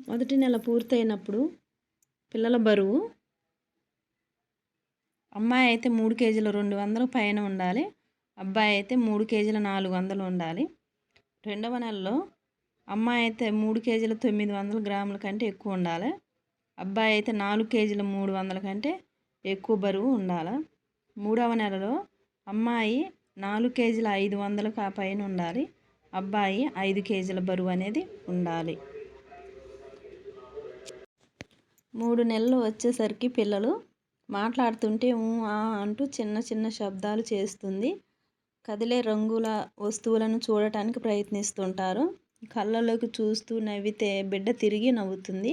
మొదటి నెల పూర్తయినప్పుడు పిల్లల బరువు అమ్మాయి అయితే మూడు కేజీల రెండు వందలు పైన ఉండాలి అబ్బాయి అయితే మూడు కేజీల నాలుగు వందలు ఉండాలి. రెండవ నెలలో అమ్మాయి అయితే మూడు కేజీల తొమ్మిది వందల గ్రాముల కంటే ఎక్కువ ఉండాలి అబ్బాయి అయితే నాలుగు కేజీల మూడు వందల కంటే ఎక్కువ బరువు ఉండాలి. మూడవ నెలలో అమ్మాయి నాలుగు కేజీల ఐదు వందలకు ఆ పైన ఉండాలి అబ్బాయి ఐదు కేజీల బరువు అనేది ఉండాలి. మూడు నెలలు వచ్చేసరికి పిల్లలు మాట్లాడుతుంటే ఊ ఆ అంటూ చిన్న చిన్న శబ్దాలు చేస్తుంది. కదిలే రంగుల వస్తువులను చూడటానికి ప్రయత్నిస్తుంటారు. కళ్ళలోకి చూస్తూ నవ్వితే బిడ్డ తిరిగి నవ్వుతుంది.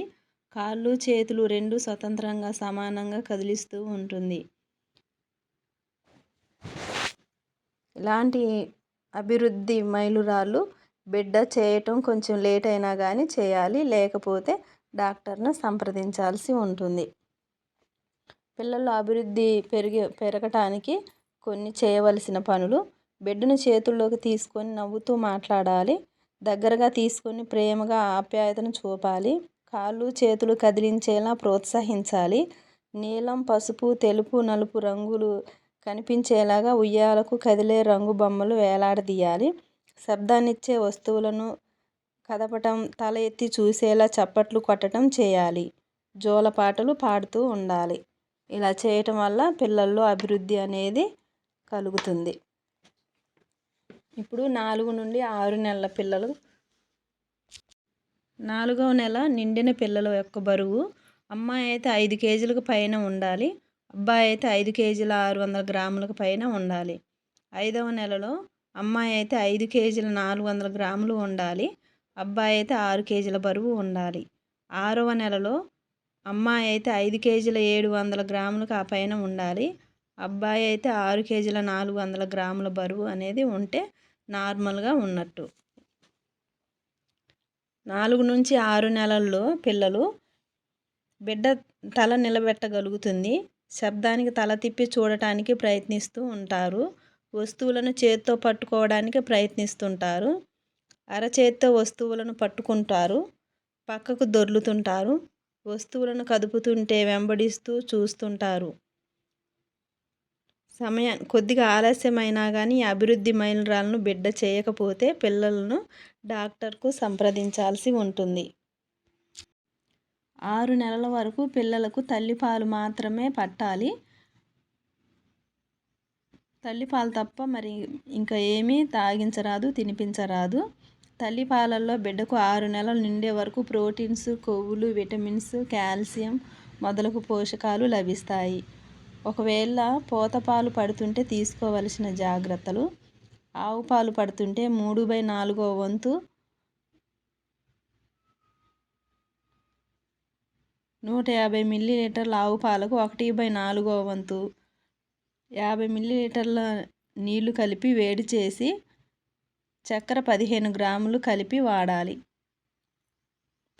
కాళ్ళు చేతులు రెండు స్వతంత్రంగా సమానంగా కదిలిస్తూ ఉంటుంది. ఇలాంటి అభివృద్ధి మైలురాళ్ళు బిడ్డ చేయటం కొంచెం లేట్ అయినా కానీ చేయాలి. లేకపోతే డాక్టర్ను సంప్రదించాల్సి ఉంటుంది. పిల్లల అభివృద్ధి పెరిగి పెరగటానికి కొన్ని చేయవలసిన పనులు. బిడ్డను చేతుల్లోకి తీసుకొని నవ్వుతూ మాట్లాడాలి. దగ్గరగా తీసుకొని ప్రేమగా ఆప్యాయతను చూపాలి. కాళ్ళు చేతులు కదిలించేలా ప్రోత్సహించాలి. నీలం పసుపు తెలుపు నలుపు రంగులు కనిపించేలాగా ఉయ్యాలకు కదిలే రంగు బొమ్మలు వేలాడదీయాలి. శబ్దాన్నిచ్చే వస్తువులను కదపటం తల ఎత్తి చూసేలా చప్పట్లు కొట్టడం చేయాలి. జోలపాటలు పాడుతూ ఉండాలి. ఇలా చేయటం వల్ల పిల్లల్లో అభివృద్ధి అనేది కలుగుతుంది. ఇప్పుడు నాలుగు నుండి ఆరు నెలల పిల్లలు. నాలుగవ నెల నిండిన పిల్లల యొక్క బరువు అమ్మాయి అయితే ఐదు కేజీలకు పైన ఉండాలి. అబ్బాయి అయితే ఐదు కేజీల ఆరు వందల గ్రాములకు పైన ఉండాలి. ఐదవ నెలలో అమ్మాయి అయితే ఐదు కేజీల నాలుగు వందల గ్రాములు ఉండాలి. అబ్బాయి అయితే ఆరు కేజీల బరువు ఉండాలి. ఆరవ నెలలో అమ్మాయి అయితే ఐదు కేజీల ఏడు వందల గ్రాములకు ఆ పైన ఉండాలి. అబ్బాయి అయితే ఆరు కేజీల నాలుగు వందల గ్రాముల బరువు అనేది ఉంటే నార్మల్గా ఉన్నట్టు. నాలుగు నుంచి ఆరు నెలల్లో పిల్లలు బిడ్డ తల నిలబెట్టగలుగుతుంది. శబ్దానికి తల తిప్పి చూడటానికి ప్రయత్నిస్తూ ఉంటారు. వస్తువులను చేత్తో పట్టుకోవడానికి ప్రయత్నిస్తుంటారు. అరచేత్తో వస్తువులను పట్టుకుంటారు పక్కకు దొర్లుతుంటారు వస్తువులను కదుపుతుంటే వెంబడిస్తూ చూస్తుంటారు. సమయం కొద్దిగా ఆలస్యమైనా కానీ అభివృద్ధి మైలురాలను బిడ్డ చేయకపోతే పిల్లలను డాక్టర్కు సంప్రదించాల్సి ఉంటుంది. ఆరు నెలల వరకు పిల్లలకు తల్లిపాలు మాత్రమే పట్టాలి. తల్లిపాలు తప్ప మరి ఇంకా ఏమీ తాగించరాదు తినిపించరాదు. తల్లిపాలల్లో బిడ్డకు ఆరు నెలలు నిండే వరకు ప్రోటీన్స్ కొవ్వులు విటమిన్స్ కాల్షియం మొదలగు పోషకాలు లభిస్తాయి. ఒకవేళ పోతపాలు పడుతుంటే తీసుకోవలసిన జాగ్రత్తలు. ఆవు పాలు పడుతుంటే మూడు బై నాలుగో వంతు నూట యాభై మిల్లీలీటర్ల ఆవు పాలకు ఒకటి బై నాలుగో వంతు. యాభై మిల్లీలీటర్ల నీళ్ళు కలిపి వేడి చేసి చక్కెర పదిహేను గ్రాములు కలిపి వాడాలి.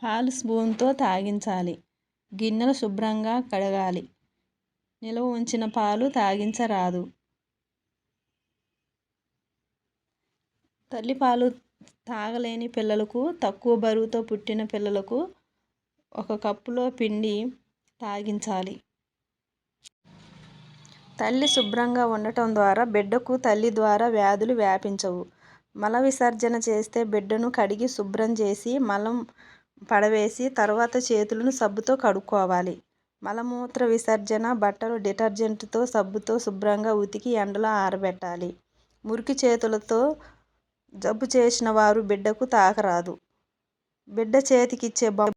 పాలు స్పూన్తో తాగించాలి. గిన్నెలు శుభ్రంగా కడగాలి. నిల్వ ఉంచిన పాలు తాగించరాదు. తల్లిపాలు తాగలేని పిల్లలకు తక్కువ బరువుతో పుట్టిన పిల్లలకు ఒక కప్పులో పిండి తాగించాలి. తల్లి శుభ్రంగా ఉండటం ద్వారా బిడ్డకు తల్లి ద్వారా వ్యాధులు వ్యాపించవు. మల విసర్జన చేస్తే బిడ్డను కడిగి శుభ్రం చేసి మలం పడవేసి తర్వాత చేతులను సబ్బుతో కడుక్కోవాలి. మలమూత్ర విసర్జన బట్టలు డిటర్జెంట్తో సబ్బుతో శుభ్రంగా ఉతికి ఎండలో ఆరబెట్టాలి. మురికి చేతులతో జబ్బు చేసిన వారు బిడ్డకు తాకరాదు. బిడ్డ చేతికిచ్చే బొమ్మ